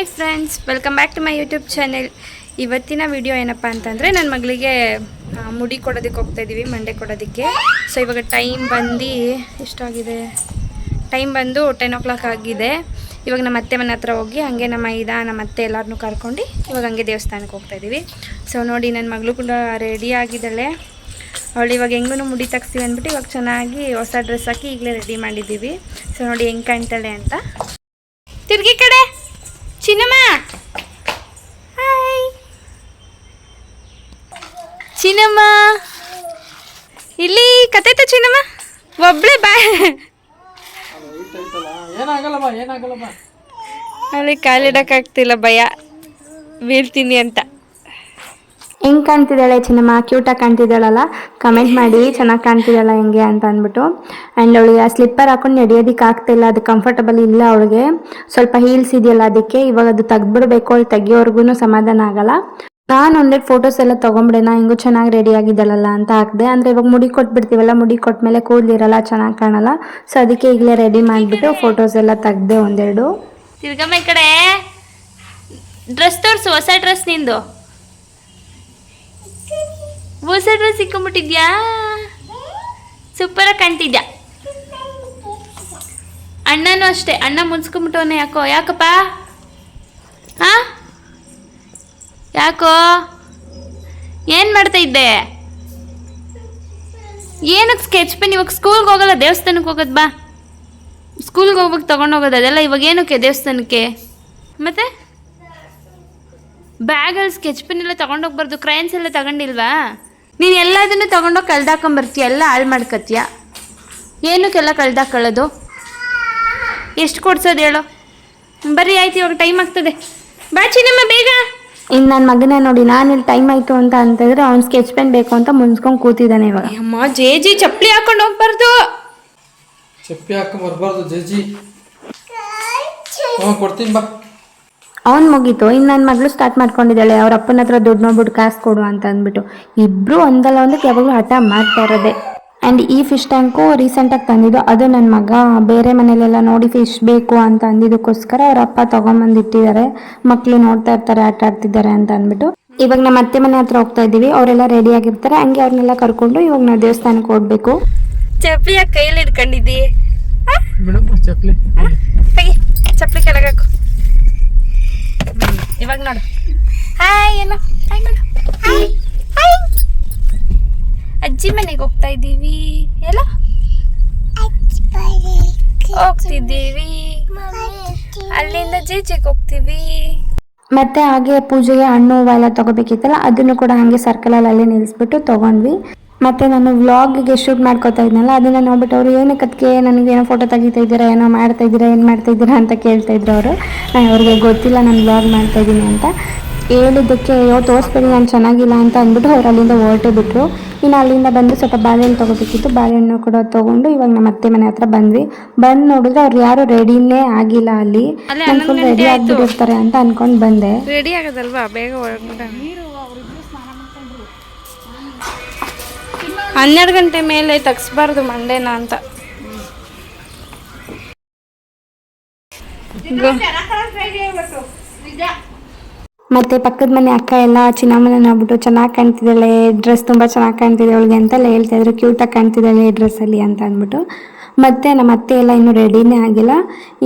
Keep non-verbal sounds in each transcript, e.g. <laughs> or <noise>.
Hi friends, welcome back to my YouTube channel. ಇವತ್ತಿನ video ಏನಪ್ಪ ಅಂತಂದರೆ ನನ್ನ ಮಗಳಿಗೆ ಮುಡಿ ಕೊಡೋದಕ್ಕೆ ಹೋಗ್ತಾ ಇದ್ದೀವಿ ಮಂಡೆ ಕೊಡೋದಕ್ಕೆ. ಸೊ ಇವಾಗ ಟೈಮ್ ಬಂದು ಎಷ್ಟಾಗಿದೆ? ಟೈಮ್ ಬಂದು ಟೆನ್ ಓ ಕ್ಲಾಕ್ ಆಗಿದೆ. ಇವಾಗ ನಮ್ಮ ಅತ್ತೆ ಮನೆ ಹತ್ರ ಹೋಗಿ, ಹಾಗೆ ನಮ್ಮ ಇದ ನಮ್ಮ ಅತ್ತೆ ಎಲ್ಲರನ್ನೂ ಕರ್ಕೊಂಡು ಇವಾಗ ಹಂಗೆ ದೇವಸ್ಥಾನಕ್ಕೆ ಹೋಗ್ತಾ ಇದ್ದೀವಿ ಸೊ ನೋಡಿ ನನ್ನ ಮಗಳು ಕೂಡ ರೆಡಿ ಆಗಿದ್ದಾಳೆ. ಅವಳು ಇವಾಗ ಹೆಂಗೂ ಮುಡಿ ತೆಗ್ಸ್ತೀವಿ ಅಂದ್ಬಿಟ್ಟು ಇವಾಗ ಚೆನ್ನಾಗಿ ಹೊಸ ಡ್ರೆಸ್ ಹಾಕಿ ಈಗಲೇ ರೆಡಿ ಮಾಡಿದ್ದೀವಿ. ಸೊ ನೋಡಿ, ಹೆಂಗೆ ಕಾಣ್ತಾಳೆ ಅಂತ ತಿರ್ಗಿ ಕಡೆ ಚಿನ್ನಮ್ಮ ಹಾಯ್ ಚಿನ್ನಮ್ಮ. ಇಲ್ಲಿ ಕತೈತ ಚಿನ್ನಮ್ಮ? ಒಬ್ಳೆ ಬಾ. ಅಲ್ಲಿ ಕಾಲಿಡಕ್ಕಾಗ್ತಿಲ್ಲ ಭಯ. ಬೀಳ್ತೀನಿ ಅಂತ. ಹೆಂಗೆ ಕಾಣ್ತಿದ್ದಾಳೆ ಚಿನ್ನಮ್ಮ? ಕ್ಯೂಟಾಗಿ ಕಾಣ್ತಿದ್ದಾಳಲ್ಲ? ಕಮೆಂಟ್ ಮಾಡಿ ಚೆನ್ನಾಗಿ ಕಾಣ್ತಿದ್ದಾಳ ಹೆಂಗೆ ಅಂತ ಅಂದ್ಬಿಟ್ಟು. ಆ್ಯಂಡ್ ಅವಳಿಗೆ ಆ ಸ್ಲಿಪ್ಪರ್ ಹಾಕೊಂಡು ನಡೆಯೋದಕ್ಕೆ ಆಗ್ತಿಲ್ಲ ಅದು ಕಂಫರ್ಟಬಲ್ ಇಲ್ಲ ಅವಳಿಗೆ. ಸ್ವಲ್ಪ ಹೀಲ್ಸ್ ಇದೆಯಲ್ಲ ಅದಕ್ಕೆ ಇವಾಗ ಅದು ತೆಗ್ದುಬಿಡ್ಬೇಕು ಅವ್ಳು ತೆಗಿಯೋರ್ಗು ಸಮಾಧಾನ ಆಗಲ್ಲ. ನಾನು ಒಂದೆರಡು ಫೋಟೋಸ್ ಎಲ್ಲ ತೊಗೊಂಬಿಡೋಣ ಹಿಂಗೂ ಚೆನ್ನಾಗಿ ರೆಡಿ ಆಗಿದ್ದಾಳಲ್ಲ ಅಂತ ಹಾಕಿದೆ. ಅಂದರೆ ಇವಾಗ ಮುಡಿ ಕೊಟ್ಬಿಡ್ತೀವಲ್ಲ, ಮುಡಿ ಕೊಟ್ಮೇಲೆ ಕೂದಲಿರಲ್ಲ, ಚೆನ್ನಾಗಿ ಕಾಣಲ್ಲ. ಸೊ ಅದಕ್ಕೆ ಈಗಲೇ ರೆಡಿ ಮಾಡಿಬಿಟ್ಟು ಫೋಟೋಸ್ ಎಲ್ಲ ತೆಗ್ದೆ ಒಂದೆರಡು. ತಿರ್ಗಮ್ಮ ಈ ಕಡೆ ಡ್ರೆಸ್ ತೋರಿಸು, ಹೊಸ ಡ್ರೆಸ್ ನಿಂದು. ಹೊಸ ಡ್ರೆಸ್ ಸಿಕ್ಕೊಂಬಿಟ್ಟಿದ್ಯಾ ಸೂಪರಾಗಿ ಕಾಣ್ತಿದ್ಯಾ? ಅಣ್ಣನೂ ಅಷ್ಟೇ, ಅಣ್ಣ ಮುನ್ಸ್ಕೊಂಬಿಟ್ಟವನೆ ಯಾಕೋ, ಯಾಕಪ್ಪ? ಹಾ? ಯಾಕೋ? ಏನು ಮಾಡ್ತಾ ಇದ್ದೆ? ಏನಕ್ಕೆ ಸ್ಕೆಚ್ ಪೆನ್ ಇವಾಗ ಸ್ಕೂಲ್ಗೆ ಹೋಗಲ್ಲ, ದೇವಸ್ಥಾನಕ್ಕೆ ಹೋಗೋದು ಬಾ. ಸ್ಕೂಲ್ಗೆ ಹೋಗ್ಬೇಕು ತೊಗೊಂಡೋಗೋದು ಅದೆಲ್ಲ ಇವಾಗ ಏನಕ್ಕೆ ದೇವಸ್ಥಾನಕ್ಕೆ? ಮತ್ತೆ? ಬ್ಯಾಗಲ್ಲಿ ಸ್ಕೆಚ್ ಪೆನ್ ಎಲ್ಲ ತೊಗೊಂಡೋಗ್ಬಾರ್ದು ಕ್ರೈನ್ಸ್ ಎಲ್ಲ ತಗೊಂಡಿಲ್ವಾ? ನೀನು ಎಲ್ಲದನ್ನು ತೊಗೊಂಡೋಗಿ ಕಳ್ದಾಕೊಂಬರ್ತೀಯ, ಎಲ್ಲ ಹಾಳು ಮಾಡ್ಕೊತೀಯ? ಏನಕ್ಕೆಲ್ಲ ಕಳ್ದಾಕೊಳ್ಳೋದು? ಎಷ್ಟು ಕೊಡ್ಸೋದು ಹೇಳೋ? ಬರೀ ಆಯ್ತು, ಇವಾಗ ಟೈಮ್ ಆಗ್ತದೆ. ಬಾ ಚಿನ್ನಮ್ಮ, ಬೇಗ. ಇನ್ನು ನನ್ನ ಮಗನ ನೋಡಿ ನಾನು ಇಲ್ಲಿ ಟೈಮ್ ಆಯಿತು ಅಂತ ಅಂತಂದ್ರೆ ಅವ್ನು ಸ್ಕೆಚ್ ಪೆನ್ ಬೇಕು ಅಂತ ಮುನ್ಸ್ಕೊಂಡು ಕೂತಿದ್ದಾನೆ ಇವಾಗ. ಅಮ್ಮ ಜೇ ಜಿ ಚಪ್ಪಲಿ ಹಾಕೊಂಡು ಹೋಗ್ಬಾರ್ದು. ಚಪ್ಪಿ ಹಾಕೊಂಡ್ ಬರ್ಬಾರ್ದು ಜಜ್ಜಿ ಹ್ಞೂ ಕೊಡ್ತೀನಿ ಬಾ. ಅವ್ನು ಮುಗೀತು. ಇನ್ನು ನನ್ನ ಮಗಳು ಸ್ಟಾರ್ಟ್ ಮಾಡ್ಕೊಂಡಿದ್ದಾಳೆ. ಅವ್ರ ಅಪ್ಪನ ಹತ್ರ ದುಡ್ಡು ನೋಡ್ಬಿಟ್ಟು ಕಾಸು ಕೊಡು ಅಂತ ಅಂದ್ಬಿಟ್ಟು. ಇಬ್ರು ಒಂದಲ್ಲ ಒಂದಕ್ಕೆ ಯಾವಾಗಲೂ ಹಠ ಮಾಡ್ತಾ ಇರೋದೆ. ಆ್ಯಂಡ್ ಈ ಫಿಶ್ ಟ್ಯಾಂಕು ರೀಸೆಂಟಾಗಿ ತಂದಿದ್ದು. ಅದು ನನ್ನ ಮಗ. ಬೇರೆ ಮನೇಲೆಲ್ಲ ನೋಡಿ ಫಿಶ್ ಬೇಕು ಅಂತ ಅಂದಿದ್ದಕ್ಕೋಸ್ಕರ ಅವ್ರ ಅಪ್ಪ ತೊಗೊಂಬಂದಿಟ್ಟಿದ್ದಾರೆ ಮಕ್ಕಳು ನೋಡ್ತಾ ಇರ್ತಾರೆ ಆಟ ಆಡ್ತಿದ್ದಾರೆ ಅಂತ ಅಂದ್ಬಿಟ್ಟು. ಇವಾಗ ನಮ್ಮ ಅತ್ತೆ ಮನೆ ಹತ್ರ ಹೋಗ್ತಾ ಇದ್ದೀವಿ ಅವರೆಲ್ಲ ರೆಡಿ ಆಗಿರ್ತಾರೆ. ಹಂಗೆ ಅವ್ರನ್ನೆಲ್ಲ ಕರ್ಕೊಂಡು ಇವಾಗ ನಾವು ದೇವಸ್ಥಾನಕ್ಕೆ ಹೋಗ್ಬೇಕು. ಚಪ್ಪಲಿ ಕೈಯಲ್ಲಿ ಹಿಡ್ಕೊಂಡಿದ್ದಿ? ಬಿಡಮ್ಮ ಚಪ್ಪಲಿ. ಕೆಳಗಾಕು ಇವಾಗ ನೋಡು. ಹಾಯ್ ಏನು? Hi hi. ಹಾಯ್. ಅಜ್ಜಿ ಮನೆಗೆ ಹೋಗ್ತಾ ಇದ್ದೀವಿ. ಎಲ್ಲ? ಹೋಗ್ತಿದ್ದೀವಿ. ಅಲ್ಲಿಂದ ಜೀಜಿಗೆ ಹೋಗ್ತೀವಿ. ಮತ್ತೆ ಹಾಗೆ ಪೂಜೆಗೆ ಹಣ್ಣು ಹೂವು ಎಲ್ಲ ತಗೋಬೇಕಿತ್ತಲ್ಲ, ಅದನ್ನು ಕೂಡ ಹಾಗೆ ಸರ್ಕಲಲ್ಲಿ ಅಲ್ಲೇ ನಿಲ್ಲಿಸ್ಬಿಟ್ಟು ತಗೊಂಡ್ವಿ. ಮತ್ತೆ ನಾನು ವ್ಲಾಗ್ಗೆ ಶೂಟ್ ಮಾಡ್ಕೋತಾ ಇದ್ನಲ್ಲ, ಅದನ್ನ ನೋಡ್ಬಿಟ್ಟು ಅವರು ಏನಕ್ಕೆ ಅದಕ್ಕೆ ನನಗೆ ಏನೋ ಫೋಟೋ ತೆಗಿತಾ ಇದ್ದೀರಾ, ಏನೋ ಮಾಡ್ತಾ ಇದ್ದೀರಾ, ಏನು ಮಾಡ್ತಾ ಇದ್ದೀರಾ ಅಂತ ಕೇಳ್ತಾ ಇದ್ರು ಅವರು. ಅವ್ರಿಗೆ ಗೊತ್ತಿಲ್ಲ, ನಾನು ವ್ಲಾಗ್ ಮಾಡ್ತಾ ಇದ್ದೀನಿ ಅಂತ. ಹೇಳಿದ್ದಕ್ಕೆ ಅಯ್ಯೋ ತೋರಿಸ್ಬೇಡಿ ನಾನು ಚೆನ್ನಾಗಿಲ್ಲ ಅಂತ ಅಂದ್ಬಿಟ್ಟು ಅವ್ರು ಅಲ್ಲಿಂದ ಹೊರಟೇ ಬಿಟ್ಟರು ಇನ್ನು ಅಲ್ಲಿಂದ ಬಂದು ಸ್ವಲ್ಪ ಬಾಳೆಹಣ್ಣು ತೊಗೋಬೇಕಿತ್ತು. ಬಾಳೆಹಣ್ಣು ಕೂಡ ತೊಗೊಂಡು ಇವಾಗ ನಮ್ಮ ಅತ್ತೆ ಮನೆ ಹತ್ರ ಬಂದ್ವಿ. ಬಂದು ನೋಡಿದ್ರೆ ಅವ್ರು ಯಾರು ರೆಡಿನೇ ಆಗಿಲ್ಲ ಅಲ್ಲಿ. ನಾನು ಫುಲ್ ರೆಡಿ ಆಗಿಬಿಟ್ಟಿರ್ತಾರೆ ಅಂತ ಅನ್ಕೊಂಡು ಬಂದೆ. ರೆಡಿ ಆಗೋದಲ್ವಾ? ಬೇಗ ಹನ್ನೆರಡು ಗಂಟೆ ಮೇಲೆ ತಗ್ಸ್ಬಾರ್ದು ಮಂಡೇನ ಅಂತ. ಮತ್ತೆ ಪಕ್ಕದ ಮನೆ ಅಕ್ಕ ಎಲ್ಲ ಚಿನ್ನಮ್ಮನ ನೋಡ್ಬಿಟ್ಟು ಚೆನ್ನಾಗಿ ಕಾಣ್ತಿದ್ದಾಳೆ ಡ್ರೆಸ್ ತುಂಬ ಚೆನ್ನಾಗಿ ಕಾಣ್ತಿದೆ ಅವಳಿಗೆ ಅಂತೆಲ್ಲ ಹೇಳ್ತಾ ಇದ್ರು ಕ್ಯೂಟಾಗಿ ಕಾಣ್ತಿದ್ದಾಳೆ ಡ್ರೆಸ್ ಅಲ್ಲಿ ಅಂತ ಅಂದ್ಬಿಟ್ಟು. ಮತ್ತೆ ನಮ್ಮ ಅತ್ತೆ ಎಲ್ಲ ಇನ್ನೂ ರೆಡಿನೇ ಆಗಿಲ್ಲ.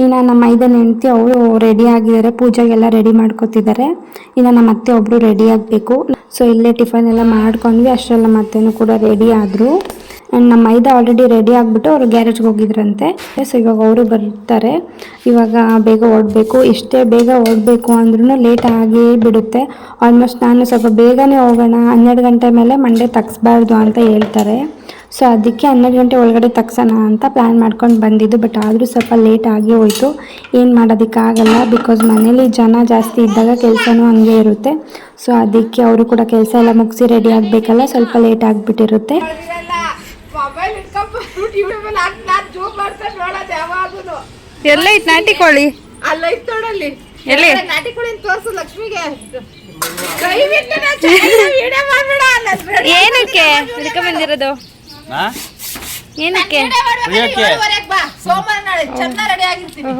ಇನ್ನು ನಮ್ಮ ಐದನೇ ಹೆಂಡತಿ ಅವರು ರೆಡಿ ಆಗಿದ್ದಾರೆ, ಪೂಜೆಗೆಲ್ಲ ರೆಡಿ ಮಾಡ್ಕೋತಿದ್ದಾರೆ. ಇನ್ನು ನಮ್ಮ ಅತ್ತೆ ಒಬ್ರು ರೆಡಿ ಆಗಬೇಕು. ಸೊ ಇಲ್ಲೇ ಟಿಫನ್ ಎಲ್ಲ ಮಾಡ್ಕೊಂಡ್ವಿ ಅಷ್ಟರಲ್ಲಿ ನಮ್ಮ ಅತ್ತೆನೂ ಕೂಡ ರೆಡಿ ಆದರು. ಆ್ಯಂಡ್ ನಮ್ಮ ಮೈದಾ ಆಲ್ರೆಡಿ ರೆಡಿ ಆಗಿಬಿಟ್ಟು ಅವರು ಗ್ಯಾರೇಜ್ಗೆ ಹೋಗಿದ್ರಂತೆ. ಸೊ ಇವಾಗ ಅವರು ಬರ್ತಾರೆ. ಇವಾಗ ಬೇಗ ಓಡಬೇಕು. ಎಷ್ಟೇ ಬೇಗ ಓಡಬೇಕು ಅಂದ್ರೂ ಲೇಟ್ ಆಗಿ ಬಿಡುತ್ತೆ. ಆಲ್ಮೋಸ್ಟ್ ನಾನು ಸ್ವಲ್ಪ ಬೇಗನೆ ಹೋಗೋಣ, ಹನ್ನೆರಡು ಗಂಟೆ ಮೇಲೆ ಮಂಡೆ ತಗ್ಸ್ಬಾರ್ದು ಅಂತ ಹೇಳ್ತಾರೆ. ಸೊ ಅದಕ್ಕೆ ಹನ್ನೆರಡು ಗಂಟೆ ಒಳಗಡೆ ತಗ್ಸೋಣ ಅಂತ ಪ್ಲ್ಯಾನ್ ಮಾಡ್ಕೊಂಡು ಬಂದಿದ್ದು. ಬಟ್ ಆದರೂ ಸ್ವಲ್ಪ ಲೇಟ್ ಆಗಿ ಹೋಯಿತು. ಏನು ಮಾಡೋದಕ್ಕಾಗಲ್ಲ ಬಿಕಾಸ್ ಮನೇಲಿ ಜನ ಜಾಸ್ತಿ ಇದ್ದಾಗ ಕೆಲಸನೂ ಹಂಗೆ ಇರುತ್ತೆ. ಸೊ ಅದಕ್ಕೆ ಅವರು ಕೂಡ ಕೆಲಸ ಎಲ್ಲ ಮುಗಿಸಿ ರೆಡಿ ಆಗಬೇಕಲ್ಲ. ಸ್ವಲ್ಪ ಲೇಟ್ ಆಗಿಬಿಟ್ಟಿರುತ್ತೆ. ಎಲ್ಲ ಐತ್ ನಾಟಿ ಕೋಳಿ? ಅಲ್ಲ ಇತ್ತು ನೋಡಲ್ಲಿ. ಎಲ್ಲಿ? ನಾಟಿ ಕೋಳಿ ತೋರ್ಸು ಲಕ್ಷ್ಮಿಗೆ. ಏನಕ್ಕೆ? ಬಂದಿರೋದು? ಏನಕ್ಕೆ? ಸೋಮವಾರ ನಾಳೆ ಚೆನ್ನಾಗಿ ರೆಡಿ ಆಗಿರ್ತೀನಿ.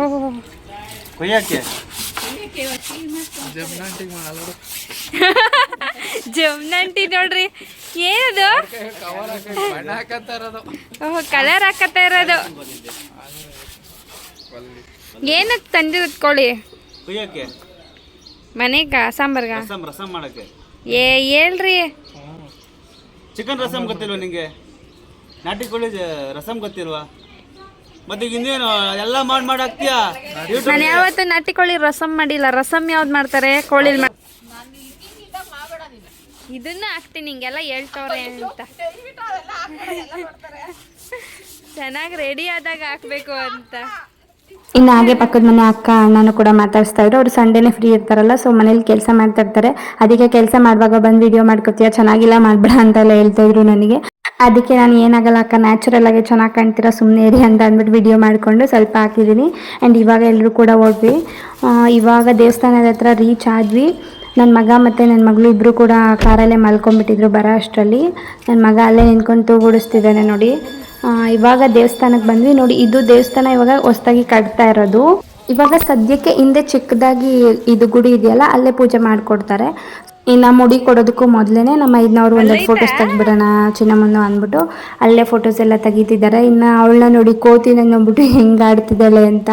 ಕೊಯ್ಯಕ್ಕೆ ಜಮ್ನಂಟಿ <laughs> ನೋಡ್ರಿ. ಏನದು ಓಹೋ ಕಲರ್ ಹಾಕತ್ತಾ ಇರೋದು. ಏನಕ್ಕೆ ತಂದಿರೋದು ಕೋಳಿ ಕುಯ್ಯಕ್ಕೆ ಮನೆಗ ಸಾಂಬಾರ್ಗ? ರಸಂ ರಸಂ ಮಾಡಕ್ಕೆ ಏ ಹೇಳ್ರಿ. ಚಿಕನ್ ರಸಂ ಗೊತ್ತಿಲ್ವಾ ನಿಂಗೆ? ನಾಟಿ ಕೋಳಿ ರಸಂ ಗೊತ್ತಿಲ್ವಾ? ಮತ್ತೆ ಇನ್ನೇನು ಎಲ್ಲ ಮಾಡಿ ಮಾಡಿ ಹಾಕ್ತೀಯಾ? ನಾನು ಯಾವತ್ತು ನಾಟಿ ಕೋಳಿ ರಸಂ ಮಾಡಿಲ್ಲ. ರಸಂ ಯಾವ್ದು ಮಾಡ್ತಾರೆ? ಕೋಳಿ ಇದನ್ನ ಹಾಕ್ತೀನಿ ಹಿಂಗೆಲ್ಲ ಹೇಳ್ತವ್ರೆ ಅಂತ. ಚೆನ್ನಾಗಿ ರೆಡಿ ಆದಾಗ ಹಾಕ್ಬೇಕು ಅಂತ. ಇನ್ನು ಹಾಗೆ ಪಕ್ಕದ ಮನೆ ಅಕ್ಕ, ಅಣ್ಣನೂ ಕೂಡ ಮಾತಾಡಿಸ್ತಾ ಇದ್ರು. ಅವ್ರು ಸಂಡೇನೆ ಫ್ರೀ ಇರ್ತಾರಲ್ಲ ಸೊ ಮನೇಲಿ ಕೆಲಸ ಮಾಡ್ತಾ ಇರ್ತಾರೆ. ಅದಕ್ಕೆ ಕೆಲಸ ಮಾಡುವಾಗ ಬಂದು ವಿಡಿಯೋ ಮಾಡ್ಕೊತೀಯ? ಚೆನ್ನಾಗಿಲ್ಲ, ಮಾಡ್ಬೇಡ ಅಂತೆಲ್ಲ ಹೇಳ್ತಾ ಇದ್ರು ನನಗೆ. ಅದಕ್ಕೆ ನಾನು ಏನಾಗಲ್ಲ ಅಕ್ಕ ನ್ಯಾಚುರಲ್ ಆಗಿ ಚೆನ್ನಾಗಿ ಕಾಣ್ತೀರಾ ಸುಮ್ಮನೆ ಇರಿ ಅಂತ ಅಂದ್ಬಿಟ್ಟು ವಿಡಿಯೋ ಮಾಡಿಕೊಂಡು ಸ್ವಲ್ಪ ಹಾಕಿದ್ದೀನಿ. ಆ್ಯಂಡ್ ಇವಾಗ ಎಲ್ಲರೂ ಕೂಡ ಹೋದ್ವಿ. ಇವಾಗ ದೇವಸ್ಥಾನದ ಹತ್ರ ರೀಚ್ ಆದ್ವಿ ನನ್ನ ಮಗ ಮತ್ತು ನನ್ನ ಮಗಳು ಇಬ್ಬರು ಕೂಡ ಕಾರಲ್ಲೇ ಮಲ್ಕೊಂಡ್ಬಿಟ್ಟಿದ್ರು ಬರೋ ಅಷ್ಟರಲ್ಲಿ. ನನ್ನ ಮಗ ಅಲ್ಲೇ ನಿಂತ್ಕೊಂಡು ತೂಗುಡಿಸ್ತಿದ್ದಾನೆ ನೋಡಿ. ಇವಾಗ ದೇವಸ್ಥಾನಕ್ಕೆ ಬಂದ್ವಿ. ನೋಡಿ ಇದು ದೇವಸ್ಥಾನ ಇವಾಗ ಹೊಸದಾಗಿ ಕಟ್ತಾ ಇರೋದು. ಇವಾಗ ಸದ್ಯಕ್ಕೆ ಹಿಂದೆ ಚಿಕ್ಕದಾಗಿ ಇದು ಗುಡಿ ಇದೆಯಲ್ಲ ಅಲ್ಲೇ ಪೂಜೆ ಮಾಡಿಕೊಡ್ತಾರೆ. ಇನ್ನು ಮುಡಿ ಕೊಡೋದಕ್ಕೂ ಮೊದಲೇ ನಮ್ಮ ಐದನವ್ರು ಒಂದು ಫೋಟೋಸ್ ತೆಗ್ಬಿಡೋಣ ಚಿನ್ನಮ್ಮನ್ನು ಅಂದ್ಬಿಟ್ಟು ಅಲ್ಲೇ ಫೋಟೋಸ್ ಎಲ್ಲ ತೆಗಿತಿದ್ದಾರೆ. ಇನ್ನು ಅವಳನ್ನ ನೋಡಿ ಕೋತಿನ ನೋಡ್ಬಿಟ್ಟು <laughs> ಹೆಂಗೆ ಆಡ್ತಿದ್ದಾಳೆ ಅಂತ.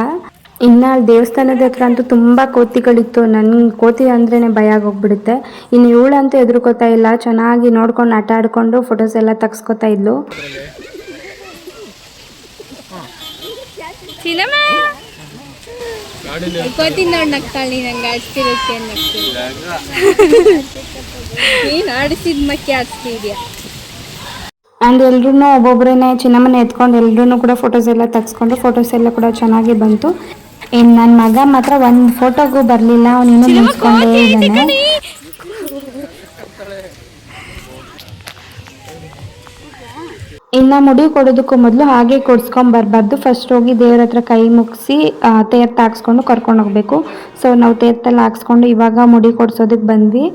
ಇನ್ನು ದೇವಸ್ಥಾನದ ಹತ್ರ ಅಂತೂ ತುಂಬ ಕೋತಿಗಳಿತ್ತು. ನನ್ನ ಕೋತಿ ಅಂದ್ರೇ ಭಯ ಆಗೋಗ್ಬಿಡುತ್ತೆ. ಇನ್ನು ಇವಳಂತೂ ಎದುರ್ಕೋತಾ ಇಲ್ಲ. ಚೆನ್ನಾಗಿ ನೋಡ್ಕೊಂಡು ಆಟ ಆಡಿಕೊಂಡು ಫೋಟೋಸ್ ಎಲ್ಲ ತೆಗ್ಸ್ಕೊತಾ ಇದ್ಲು. ಕೋತಿ ನೋಡಿ ನಗ್ತಾಳಿ ನಂಗೆ ಆಡ್ತಿರೋಕ್ಕೆ ನೀನು ಆಡಿಸಿದ ಮಕ್ಕಿ ಆಡ್ತಿದ್ಯಾ ಆ್ಯಂಡ್ ಎಲ್ರೂ ಒಬ್ಬೊಬ್ಬರೇ ಚಿನ್ನಮ್ಮನ ಎತ್ಕೊಂಡು ಎಲ್ರೂ ಕೂಡ ಫೋಟೋಸ್ ಎಲ್ಲ ತೆಗ್ಸ್ಕೊಂಡು ಫೋಟೋಸ್ ಎಲ್ಲ ಕೂಡ ಚೆನ್ನಾಗಿ ಬಂತು. ಇನ್ನು ನನ್ ಮಗ ಮಾತ್ರ ಒಂದು ಫೋಟೋಗೂ ಬರಲಿಲ್ಲ ಅವನಿನ್ನೂ ಮುಗಿಸ್ಕೊಂಡೇ ಇದ್ದಾನೆ. ಇನ್ನು ಮುಡಿ ಕೊಡೋದಕ್ಕೂ ಮೊದಲು ಹಾಗೆ ಕೊಡ್ಸ್ಕೊಂಡ್ ಬರಬಾರ್ದು. ಫಸ್ಟ್ ಹೋಗಿ ದೇವ್ರ ಹತ್ರ ಕೈ ಮುಗಿಸಿ ತೇರ್ ತಾಕ್ಸ್ಕೊಂಡು ಕರ್ಕೊಂಡು ಹೋಗಬೇಕು. ಸೊ ನಾವು ತೇತಲ್ಲಿ ಹಾಕ್ಸ್ಕೊಂಡು ಇವಾಗ ಮುಡಿ ಕೊಡ್ಸೋದಕ್ಕೆ ಬಂದ್ವಿ.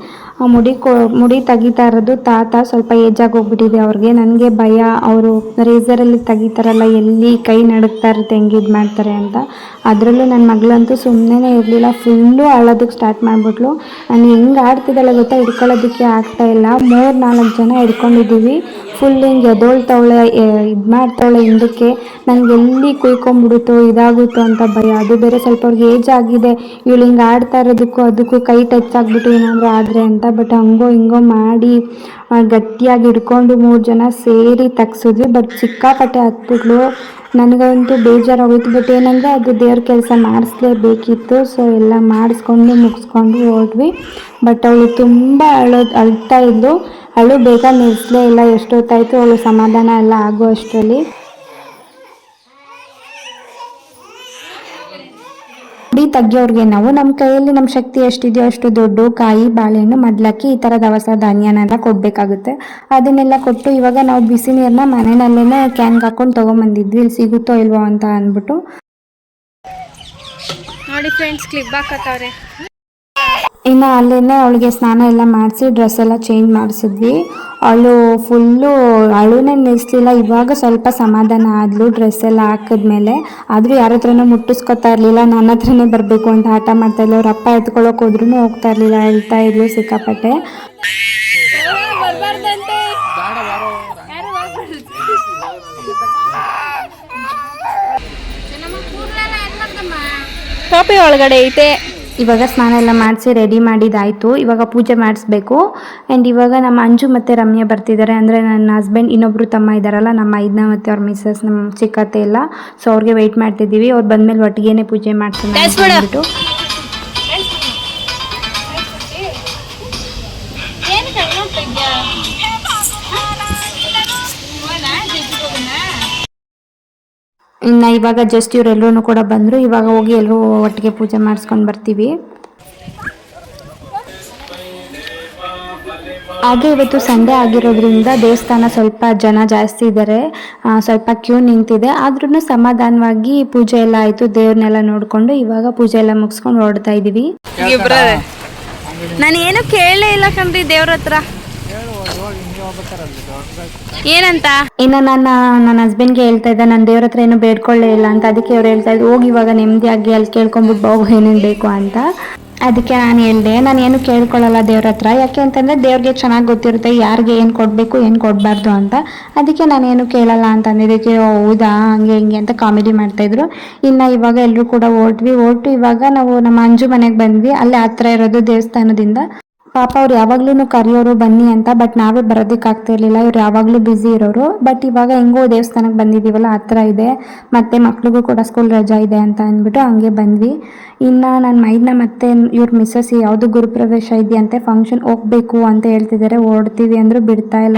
ಮುಡಿ ಕೊ, ಮುಡಿ ತೆಗಿತಾ ಇರೋದು ತಾತ, ಸ್ವಲ್ಪ ಏಜ್ ಆಗಿ ಹೋಗ್ಬಿಟ್ಟಿದೆ ಅವ್ರಿಗೆ. ನನಗೆ ಭಯ, ಅವರು ರೇಸರಲ್ಲಿ ತೆಗಿತಾರಲ್ಲ, ಎಲ್ಲಿ ಕೈ ನಡುಗ್ತಾ ಇರುತ್ತೆ, ಹೆಂಗೆ ಇದು ಮಾಡ್ತಾರೆ ಅಂತ. ಅದರಲ್ಲೂ ನನ್ನ ಮಗಳಂತೂ ಸುಮ್ಮನೆ ಇರಲಿಲ್ಲ ಫುಲ್ಲು ಅಳೋದಕ್ಕೆ ಸ್ಟಾರ್ಟ್ ಮಾಡಿಬಿಟ್ಲು. ನಾನು ಹೆಂಗೆ ಆಡ್ತಿದ್ದಾಳೆ ಗೊತ್ತಾ? ಹಿಡ್ಕೊಳ್ಳೋದಕ್ಕೆ ಆಗ್ತಾ ಇಲ್ಲ. ಮೂರು ನಾಲ್ಕು ಜನ ಹಿಡ್ಕೊಂಡಿದ್ದೀವಿ. ಫುಲ್ ಹಿಂಗೆ ಎದೋಳ್ತವಳೆ ಇದು ಮಾಡ್ತಾವಳೆ ಹಿಂದಕ್ಕೆ. ನನಗೆ ಎಲ್ಲಿ ಕುಯ್ಕೊಂಬಿಡುತ್ತೋ ಇದಾಗುತ್ತೋ ಅಂತ ಭಯ. ಅದು ಬೇರೆ ಸ್ವಲ್ಪ ಅವ್ರಿಗೆ ಏಜ್ ಆಗಿದೆ. ಇವಳು ಹಿಂಗೆ ಆಡ್ತಾ ಇರೋದಕ್ಕೂ ಅದಕ್ಕೂ ಕೈ ಟಚ್ ಆಗಿಬಿಟ್ಟು ಏನಾದರೂ ಆದರೆ ಅಂತ ಬಟ್ ಹಂಗೋ ಹಿಂಗೋ ಮಾಡಿ ಗಟ್ಟಿಯಾಗಿ ಹಿಡ್ಕೊಂಡು ಮೂರು ಜನ ಸೇರಿ ತಗ್ಸಿದ್ವಿ. ಬಟ್ ಸಿಕ್ಕಾಪಟ್ಟೆ ಹಾಕ್ಬಿಟ್ಲು ನನಗಂತೂ ಬೇಜಾರಾಗೋಯ್ತು. ಬಟ್ ಏನಂದರೆ ಅದು ದೇವ್ರ ಕೆಲಸ ಮಾಡಿಸ್ಲೇಬೇಕಿತ್ತು. ಸೊ ಎಲ್ಲ ಮಾಡಿಸ್ಕೊಂಡು, ಮುಗಿಸ್ಕೊಂಡು ಹೋದ್ವಿ. ಬಟ್ ಅವಳು ತುಂಬ ಅಳೋದು ಅಳ್ತಾ ಇದ್ದು ಅಳು ಬೇಗ ನಿಲ್ಲಿಸ್ಲೇ ಇಲ್ಲ. ಎಷ್ಟೊತ್ತಾಯಿತು ಅವಳು ಸಮಾಧಾನ ಎಲ್ಲ ಆಗೋ ಅಷ್ಟರಲ್ಲಿ ಮುಡಿ ತಗ್ಗಿಯವ್ರಿಗೆ ನಾವು ನಮ್ಮ ಕೈಯಲ್ಲಿ ನಮ್ಮ ಶಕ್ತಿ ಎಷ್ಟಿದೆಯೋ ಅಷ್ಟು ದುಡ್ಡು, ಕಾಯಿ, ಬಾಳೆಹಣ್ಣು, ಮಡ್ಲಕ್ಕಿ ಈ ಥರ ದವಸ ಧಾನ್ಯನೆಲ್ಲ ಕೊಡಬೇಕಾಗುತ್ತೆ. ಅದನ್ನೆಲ್ಲ ಕೊಟ್ಟು ಇವಾಗ ನಾವು ಬಿಸಿ ನೀರನ್ನ ಮನೆಯಲ್ಲೇ ಕ್ಯಾನ್ಗೆ ಹಾಕೊಂಡು ತೊಗೊಂಬಂದಿದ್ವಿ. ಇಲ್ಲಿ ಸಿಗುತ್ತೋ ಇಲ್ವೋ ಅಂತ ಅಂದ್ಬಿಟ್ಟು. ನೋಡಿ ಫ್ರೆಂಡ್ಸ್ ಕ್ಲಿಪ್ ಹಾಕತ್ತವ್ರೆ ಇನ್ನು ಅಲ್ಲಿಂದ ಅವಳಿಗೆ ಸ್ನಾನ ಎಲ್ಲ ಮಾಡಿಸಿ ಡ್ರೆಸ್ ಎಲ್ಲ ಚೇಂಜ್ ಮಾಡಿಸಿದ್ವಿ. ಅವಳು ಫುಲ್ಲು ಅಳುನೇ ನಿಲ್ಲಿಸ್ಲಿಲ್ಲ ಇವಾಗ ಸ್ವಲ್ಪ ಸಮಾಧಾನ ಆದ್ಲು ಡ್ರೆಸ್ ಎಲ್ಲ ಹಾಕಿದ್ಮೇಲೆ. ಆದರೂ ಯಾರ ಹತ್ರನೂ ಮುಟ್ಟಿಸ್ಕೊತಾ ಇರಲಿಲ್ಲ. ನನ್ನ ಹತ್ರನೇ ಬರಬೇಕು ಅಂತ ಆಟ ಮಾಡ್ತಾ ಇದ್ಲು. ಅವ್ರ ಅಪ್ಪ ಎತ್ಕೊಳ್ಳೋಕೆ ಹೋದ್ರೂ ಹೋಗ್ತಾ ಇರಲಿಲ್ಲ. ಹೇಳ್ತಾ ಇದ್ಲು ಸಿಕ್ಕಾಪಟ್ಟೆ. ಕಾಪಿ ಒಳಗಡೆ ಐತೆ. ಇವಾಗ ಸ್ನಾನ ಎಲ್ಲ ಮಾಡಿಸಿ ರೆಡಿ ಮಾಡಿದಾಯಿತು. ಇವಾಗ ಪೂಜೆ ಮಾಡಿಸ್ಬೇಕು. ಆ್ಯಂಡ್ ಇವಾಗ ನಮ್ಮ ಅಂಜು ಮತ್ತು ರಮ್ಯ ಬರ್ತಿದ್ದಾರೆ. ಅಂದರೆ ನನ್ನ ಹಸ್ಬೆಂಡ್ ಇನ್ನೊಬ್ಬರು ತಮ್ಮ ಇದ್ದಾರಲ್ಲ ನಮ್ಮ ಐದನ ಮತ್ತು ಅವ್ರ ಮಿಸ್ಸಸ್ ನಮ್ಮ ಚಿಕ್ಕತ್ತೆ ಎಲ್ಲ. ಸೊ ಅವ್ರಿಗೆ ವೆಯ್ಟ್ ಮಾಡ್ತಿದ್ದೀವಿ. ಅವ್ರು ಬಂದಮೇಲೆ ಒಟ್ಟಿಗೆ ಪೂಜೆ ಮಾಡ್ತೀನಿ ಅಂತ ಅಂದ್ಬಿಟ್ಟು. ಇನ್ನು ಇವಾಗ ಜಸ್ಟ್ ಇವರೆಲ್ಲರೂ ಕೂಡ ಬಂದರು. ಇವಾಗ ಹೋಗಿ ಎಲ್ಲರೂ ಒಟ್ಟಿಗೆ ಪೂಜೆ ಮಾಡಿಸ್ಕೊಂಡು ಬರ್ತೀವಿ. ಹಾಗೆ ಇವತ್ತು ಸಂಡೆ ಆಗಿರೋದ್ರಿಂದ ದೇವಸ್ಥಾನ ಸ್ವಲ್ಪ ಜನ ಜಾಸ್ತಿ ಇದ್ದಾರೆ ಸ್ವಲ್ಪ ಕ್ಯೂ ನಿಂತಿದೆ. ಆದ್ರೂ ಸಮಾಧಾನವಾಗಿ ಪೂಜೆ ಎಲ್ಲ ಆಯಿತು. ದೇವ್ರನ್ನೆಲ್ಲ ನೋಡಿಕೊಂಡು ಇವಾಗ ಪೂಜೆ ಎಲ್ಲ ಮುಗಿಸ್ಕೊಂಡು ಓಡ್ತಾ ಇದ್ದೀವಿ ನಾನು ಏನು ಕೇಳಲೇ ಇಲ್ಲ ಕಣ್ರಿ ದೇವ್ರ ಹತ್ರ. ಏನಂತ? ಇನ್ನ ನನ್ನ ನನ್ನ ಹಸ್ಬೆಂಡ್ಗೆ ಹೇಳ್ತಾ ಇದ್ದ ನಾನು ದೇವ್ರ ಹತ್ರ ಏನು ಬೇಡ್ಕೊಳ್ಳೇ ಇಲ್ಲ ಅಂತ ಅದಕ್ಕೆ ಅವ್ರು ಹೇಳ್ತಾ ಇದ್ರು. ಹೋಗಿ ಇವಾಗ ನೆಮ್ಮದಿಯಾಗಿ ಅಲ್ಲಿ ಕೇಳ್ಕೊಂಬಿಟ್ಟು ಹೋಗು ಏನೇನು ಬೇಕು ಅಂತ. ಅದಕ್ಕೆ ನಾನು ಹೇಳಿದೆ ನಾನು ಏನು ಕೇಳ್ಕೊಳ್ಳಲ್ಲ ದೇವ್ರ ಹತ್ರ. ಯಾಕೆ ಅಂತಂದ್ರೆ ದೇವ್ರಿಗೆ ಚೆನ್ನಾಗಿ ಗೊತ್ತಿರುತ್ತೆ ಯಾರಿಗೆ ಏನು ಕೊಡಬೇಕು ಏನು ಕೊಡಬಾರ್ದು ಅಂತ. ಅದಕ್ಕೆ ನಾನೇನು ಕೇಳಲ್ಲ ಅಂತ ಅಂದಿದ್ದಕ್ಕೆ "ಓ, ಹೌದಾ? ಹಂಗೆ ಹಿಂಗೆ ಅಂತ ಕಾಮಿಡಿ ಮಾಡ್ತಾಯಿದ್ರು ಇನ್ನು ಇವಾಗ ಎಲ್ಲರೂ ಕೂಡ ಹೊರಟ್ವಿ ಹೊರಟು ಇವಾಗ ನಾವು ನಮ್ಮ ಅಂಜು ಮನೆಗೆ ಬಂದ್ವಿ. ಅಲ್ಲೇ ಹತ್ರ ಇರೋದು ದೇವಸ್ಥಾನದಿಂದ. ಪಾಪ ಅವ್ರು ಯಾವಾಗ್ಲೂ ಕರೆಯೋರು ಬನ್ನಿ ಅಂತ ಬಟ್ ನಾವೇ ಬರೋದಕ್ಕೆ ಆಗ್ತಾ ಇರ್ಲಿಲ್ಲ. ಇವ್ರು ಯಾವಾಗಲೂ ಬ್ಯುಸಿ ಇರೋರು. ಬಟ್ ಇವಾಗ ಹೆಂಗೋ ದೇವಸ್ಥಾನಕ್ಕೆ ಬಂದಿದ್ದೀವಲ್ಲ ಆ ಥರ ಇದೆ. ಮತ್ತೆ ಮಕ್ಳಿಗೂ ಕೂಡ ಸ್ಕೂಲ್ ರಜಾ ಇದೆ ಅಂತ ಅಂದ್ಬಿಟ್ಟು ಹಂಗೆ ಬಂದ್ವಿ. ಇನ್ನು ನನ್ನ ಮೈದ್ನ ಮತ್ತೆ ಇವ್ರ ಮಿಸ್ಸಸ್ ಯಾವುದು ಗುರುಪ್ರವೇಶ ಇದೆಯಂತೆ ಫಂಕ್ಷನ್ ಹೋಗ್ಬೇಕು ಅಂತ ಹೇಳ್ತಿದ್ದಾರೆ ಓಡ್ತೀವಿ ಅಂದರೂ ಬಿಡ್ತಾ ಇಲ್ಲ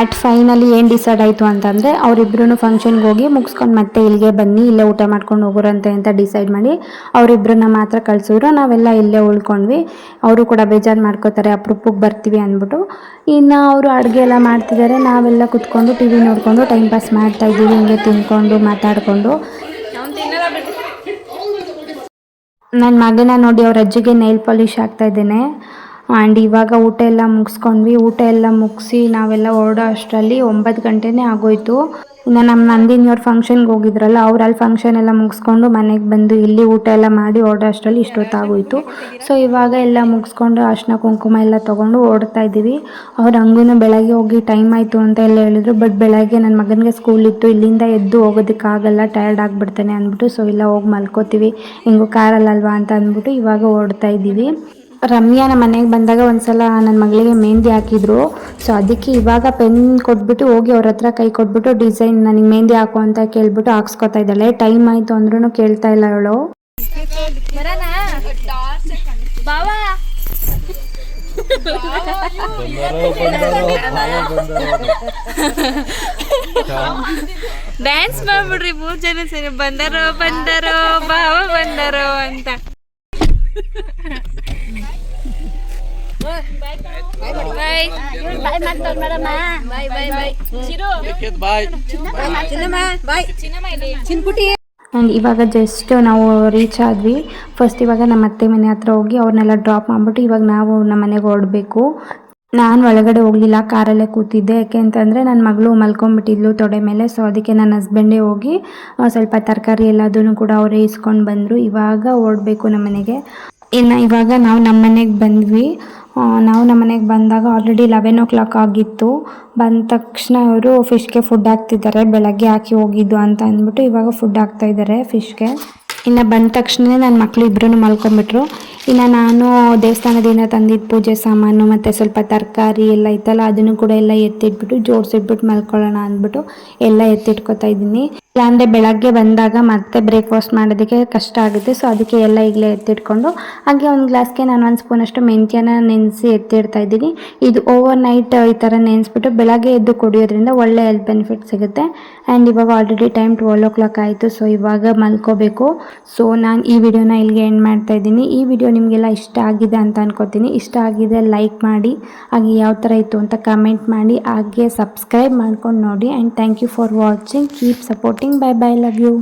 ಅಟ್ ಫೈನಲಿ ಏನು ಡಿಸೈಡ್ ಆಯಿತು ಅಂತಂದರೆ ಅವರಿಬ್ರು ಫಂಕ್ಷನ್ಗೆ ಹೋಗಿ ಮುಗಿಸ್ಕೊಂಡು ಮತ್ತೆ ಇಲ್ಲಿಗೆ ಬನ್ನಿ, ಇಲ್ಲೇ ಊಟ ಮಾಡ್ಕೊಂಡು ಹೋಗೋರಂತೆ ಅಂತ ಡಿಸೈಡ್ ಮಾಡಿ ಅವರಿಬ್ಬರನ್ನ ಮಾತ್ರ ಕಳಿಸಿದ್ರು ನಾವೆಲ್ಲ ಇಲ್ಲೇ ಉಳ್ಕೊಂಡ್ವಿ. ಅವರು ಕೂಡ ಬೇಜಾರು ಮಾಡ್ಕೋತಾರೆ, ಅಪ್ರೂಪಕ್ಕೆ ಬರ್ತೀವಿ ಅಂದ್ಬಿಟ್ಟು. ಇನ್ನು ಅವರು ಅಡುಗೆ ಎಲ್ಲ ಮಾಡ್ತಿದ್ದಾರೆ. ನಾವೆಲ್ಲ ಕುತ್ಕೊಂಡು ಟಿ ವಿ ನೋಡಿಕೊಂಡು ಟೈಮ್ ಪಾಸ್ ಮಾಡ್ತಾ ಇದ್ದೀವಿ. ಹಿಂಗೆ ತಿನ್ಕೊಂಡು, ಮಾತಾಡಿಕೊಂಡು. ನನ್ನ ಮಗನ ನೋಡಿ ಅವ್ರ ಅಜ್ಜಿಗೆ ನೈಲ್ ಪಾಲಿಶ್ ಆಗ್ತಾ ಇದ್ದೇನೆ. ಆ್ಯಂಡ್ ಇವಾಗ ಊಟ ಎಲ್ಲ ಮುಗಿಸ್ಕೊಂಡ್ವಿ. ಊಟ ಎಲ್ಲ ಮುಗಿಸಿ ನಾವೆಲ್ಲ ಹೊರಡೋ ಅಷ್ಟರಲ್ಲಿ ಒಂಬತ್ತು ಗಂಟೆನೇ ಆಗೋಯ್ತು. ಇನ್ನು ನಮ್ಮ ನಂದಿನಿಯವ್ರ ಫಂಕ್ಷನ್ಗೆ ಹೋಗಿದ್ರಲ್ಲ, ಅವ್ರು ಅಲ್ಲಿ ಫಂಕ್ಷನ್ ಎಲ್ಲ ಮುಗಿಸ್ಕೊಂಡು ಮನೆಗೆ ಬಂದು ಇಲ್ಲಿ ಊಟ ಎಲ್ಲ ಮಾಡಿ ಹೊರಡೋ ಅಷ್ಟರಲ್ಲಿ ಇಷ್ಟೊತ್ತಾಗೋಯಿತು. ಸೊ ಇವಾಗ ಎಲ್ಲ ಮುಗಿಸ್ಕೊಂಡು ಅರ್ಶಿನ ಕುಂಕುಮ ಎಲ್ಲ ತೊಗೊಂಡು ಓಡ್ತಾ ಇದ್ದೀವಿ. ಅವ್ರು ಹಂಗೂ ಬೆಳಗ್ಗೆ ಹೋಗಿ ಟೈಮ್ ಆಯಿತು ಅಂತ ಎಲ್ಲ ಹೇಳಿದ್ರು ಬಟ್ ಬೆಳಗ್ಗೆ ನನ್ನ ಮಗನಿಗೆ ಸ್ಕೂಲ್ ಇತ್ತು, ಇಲ್ಲಿಂದ ಎದ್ದು ಹೋಗೋದಕ್ಕಾಗಲ್ಲ ಟಯರ್ಡ್ ಆಗಿಬಿಡ್ತಾನೆ ಅಂದ್ಬಿಟ್ಟು ಸೊ ಇಲ್ಲ ಹೋಗಿ ಮಲ್ಕೋತೀವಿ, ಹೆಂಗೋ ಕಾರಲ್ಲಲ್ವಾ ಅಂತ ಅಂದ್ಬಿಟ್ಟು ಇವಾಗ ಓಡ್ತಾ ಇದ್ದೀವಿ. ರಮ್ಯಾ ನಮ್ಮ ಮನೆಗೆ ಬಂದಾಗ ಒಂದ್ಸಲ ನನ್ನ ಮಗಳಿಗೆ ಮೆಹಂದಿ ಹಾಕಿದ್ರು. ಸೊ ಅದಕ್ಕೆ ಇವಾಗ ಪೆನ್ ಕೊಟ್ಬಿಟ್ಟು ಹೋಗಿ ಅವ್ರ ಹತ್ರ ಕೈ ಕೊಟ್ಬಿಟ್ಟು ಡಿಸೈನ್ ನನಗೆ ಮೆಹಂದಿ ಹಾಕು ಅಂತ ಕೇಳ್ಬಿಟ್ಟು ಹಾಕ್ಸ್ಕೊತಾ ಇದ್ದಾಳೆ. ಟೈಮ್ ಆಯಿತು ಅಂದ್ರೂ ಕೇಳ್ತಾ ಇಲ್ಲ ಅವಳು. ಡ್ಯಾನ್ಸ್ ಮಾಡ್ಬಿಡ್ರಿ, ಮೂರ್ ಜನ ಸೇರಿ. ಬಂದರೋ ಬಂದರೋ, ಬಾವ ಬಂದರೋ ಅಂತ. ಆ್ಯಂಡ್ ಇವಾಗ ಜಸ್ಟ್ ನಾವು ರೀಚ್ ಆದ್ವಿ. ಫಸ್ಟ್ ಇವಾಗ ನಮ್ಮ ಅತ್ತೆ ಮನೆ ಹತ್ರ ಹೋಗಿ ಅವ್ರನ್ನೆಲ್ಲ ಡ್ರಾಪ್ ಮಾಡ್ಬಿಟ್ಟು ಇವಾಗ ನಾವು ನಮ್ಮ ಮನೆಗೆ ಹೊರಡಬೇಕು. ನಾನು ಒಳಗಡೆ ಹೋಗಲಿಲ್ಲ ಕಾರಲ್ಲೇ ಕೂತಿದ್ದೆ. ಯಾಕೆ ಅಂತಂದರೆ ನನ್ನ ಮಗಳು ಮಲ್ಕೊಂಡ್ಬಿಟ್ಟಿದ್ಲು ತೊಡೆ ಮೇಲೆ. ಸೊ ಅದಕ್ಕೆ ನನ್ನ ಹಸ್ಬೆಂಡೇ ಹೋಗಿ ಸ್ವಲ್ಪ ತರಕಾರಿ ಎಲ್ಲದೂ ಕೂಡ ಅವರೇ ಇಸ್ಕೊಂಡು ಬಂದರು. ಇವಾಗ ಓಡಬೇಕು ನಮ್ಮ ಮನೆಗೆ. ಇನ್ನು ಇವಾಗ ನಾವು ನಮ್ಮ ಮನೆಗೆ ಬಂದ್ವಿ. ನಾವು ನಮ್ಮ ಮನೆಗೆ ಬಂದಾಗ ಆಲ್ರೆಡಿ ಲೆವೆನ್ ಓ ಕ್ಲಾಕ್ ಆಗಿತ್ತು. ಬಂದ ತಕ್ಷಣ ಅವರು ಫಿಶ್ಗೆ ಫುಡ್ ಹಾಕ್ತಿದ್ದಾರೆ. ಬೆಳಗ್ಗೆ ಹಾಕಿ ಹೋಗಿದ್ದು ಅಂತ ಅಂದ್ಬಿಟ್ಟು ಇವಾಗ ಫುಡ್ ಹಾಕ್ತಾ ಇದ್ದಾರೆ ಫಿಶ್ಗೆ ಇನ್ನು ಬಂದ ತಕ್ಷಣ ನನ್ನ ಮಕ್ಕಳು ಇಬ್ಬರೂ ಮಲ್ಕೊಂಬಿಟ್ರು ಇನ್ನು ನಾನು ದೇವಸ್ಥಾನದಿಂದ ತಂದಿದ್ದ ಪೂಜೆ ಸಾಮಾನು ಮತ್ತು ಸ್ವಲ್ಪ ತರಕಾರಿ ಎಲ್ಲ ಇತ್ತಲ್ಲ ಅದನ್ನು ಕೂಡ ಎಲ್ಲ ಎತ್ತಿಟ್ಬಿಟ್ಟು ಜೋಡಿಸಿಟ್ಬಿಟ್ಟು ಮಲ್ಕೊಳ್ಳೋಣ ಅಂದ್ಬಿಟ್ಟು ಎಲ್ಲ ಎತ್ತಿಟ್ಕೊತಾ ಇದ್ದೀನಿ. ಇಲ್ಲಾಂದರೆ ಬೆಳಗ್ಗೆ ಬಂದಾಗ ಮತ್ತೆ ಬ್ರೇಕ್ಫಾಸ್ಟ್ ಮಾಡೋದಕ್ಕೆ ಕಷ್ಟ ಆಗುತ್ತೆ. ಸೊ, ಅದಕ್ಕೆ ಎಲ್ಲ ಈಗಲೇ ಎತ್ತಿಟ್ಕೊಂಡು, ಹಾಗೆ ಒಂದು ಗ್ಲಾಸ್ಗೆ ನಾನು ಒಂದು ಸ್ಪೂನಷ್ಟು ಮೆಂತ್ಯನ ನೆನೆಸಿ ಎತ್ತಿಡ್ತಾ ಇದ್ದೀನಿ. ಇದು ಓವರ್ ನೈಟ್ ಈ ಥರ ನೆನೆಸ್ಬಿಟ್ಟು ಬೆಳಗ್ಗೆ ಎದ್ದು ಕುಡಿಯೋದ್ರಿಂದ ಒಳ್ಳೆ ಹೆಲ್ತ್ ಬೆನಿಫಿಟ್ ಸಿಗುತ್ತೆ. ಆ್ಯಂಡ್ ಇವಾಗ already time twelve o'clock ಆಯಿತು. ಸೊ ಇವಾಗ ಮಲ್ಕೋಬೇಕು. ಸೊ ನಾನು ಈ ವಿಡಿಯೋನ ಇಲ್ಲಿಗೆ ಎಂಡ್ ಮಾಡ್ತಾ ಇದ್ದೀನಿ. ಈ ವಿಡಿಯೋ ನಿಮಗೆಲ್ಲ ಇಷ್ಟ ಆಗಿದೆ ಅಂತ ಅನ್ಕೋತೀನಿ. ಇಷ್ಟ ಆಗಿದೆ ಲೈಕ್ ಮಾಡಿ, ಹಾಗೆ ಯಾವ ಥರ ಇತ್ತು ಅಂತ ಕಮೆಂಟ್ ಮಾಡಿ, ಹಾಗೆ ಸಬ್ಸ್ಕ್ರೈಬ್ ಮಾಡ್ಕೊಂಡು ನೋಡಿ. And thank you for watching keep supporting bye bye love you